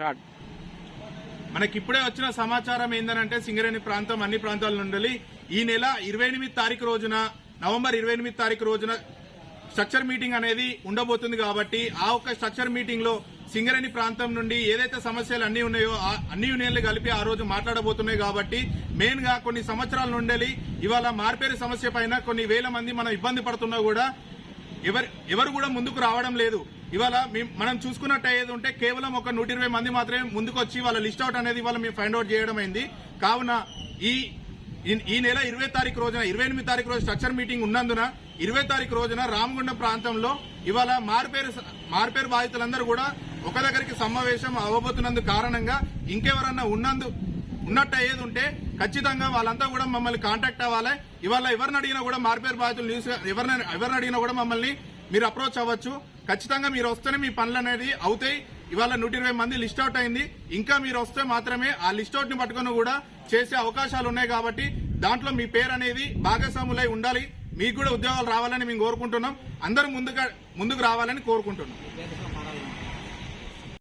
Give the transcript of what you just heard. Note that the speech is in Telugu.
స్టార్ట్ మనకి ఇప్పుడే వచ్చిన సమాచారం ఏంటంటే సింగరేణి ప్రాంతం అన్ని ప్రాంతాల నుండి ఈ నెల ఇరవై ఎనిమిది తారీఖు రోజున నవంబర్ ఇరవై ఎనిమిది తారీఖు రోజున స్ట్రక్చర్ మీటింగ్ అనేది ఉండబోతుంది కాబట్టి ఆ ఒక్క స్ట్రక్చర్ మీటింగ్లో సింగరేణి ప్రాంతం నుండి ఏదైతే సమస్యలు అన్ని ఉన్నాయో ఆ అన్ని యూనియన్లు కలిపి ఆ రోజు మాట్లాడబోతున్నాయి కాబట్టి మెయిన్గా కొన్ని సంవత్సరాల నుండి ఇవాళ మార్పేరు సమస్య పైన కొన్ని వేల మంది మనం ఇబ్బంది పడుతున్నా కూడా ఎవరు ఎవరు కూడా ముందుకు రావడం లేదు. ఇవాళ మనం చూసుకున్నట్టు అయ్యేది ఉంటే కేవలం ఒక నూట ఇరవై మంది మాత్రమే ముందుకు వచ్చి వాళ్ళ లిస్ట్ అవుట్ అనేది ఇవాళ మేము ఫైండ్ అవుట్ చేయడం అయింది. కావున ఈ ఈ- నెల ఇరవై తారీఖు రోజున ఇరవై ఎనిమిది తారీఖు రోజు స్ట్రక్చర్ మీటింగ్ ఉన్నందున ఇరవై తారీఖు రోజున రామగుండం ప్రాంతంలో ఇవాళ మార్పేరు మార్పేరు బాధితులందరూ కూడా ఒక దగ్గరికి సమావేశం అవ్వబోతున్నందు కారణంగా ఇంకెవరన్నా ఉన్నందు ఉన్నట్టు అయ్యేది ఉంటే ఖచ్చితంగా వాళ్ళంతా కూడా మమ్మల్ని కాంటాక్ట్ అవ్వాలి. ఇవాళ ఎవరిని అడిగినా కూడా మార్పేరు బాధితులు న్యూస్ ఎవరిని ఎవరిని అడిగినా కూడా మమ్మల్ని మీరు అప్రోచ్ అవ్వచ్చు. ఖచ్చితంగా మీరు వస్తేనే మీ పనులు అనేది అవుతాయి. ఇవాళ నూట ఇరవై మంది లిస్ట్ అవుట్ అయింది. ఇంకా మీరు వస్తే మాత్రమే ఆ లిస్ట్ అవుట్ని పట్టుకుని కూడా చేసే అవకాశాలు ఉన్నాయి కాబట్టి దాంట్లో మీ పేరు అనేది భాగస్వాములై ఉండాలి. మీకు కూడా ఉద్యోగాలు రావాలని మేము కోరుకుంటున్నాం. అందరూ ముందుగా ముందుకు రావాలని కోరుకుంటున్నాం.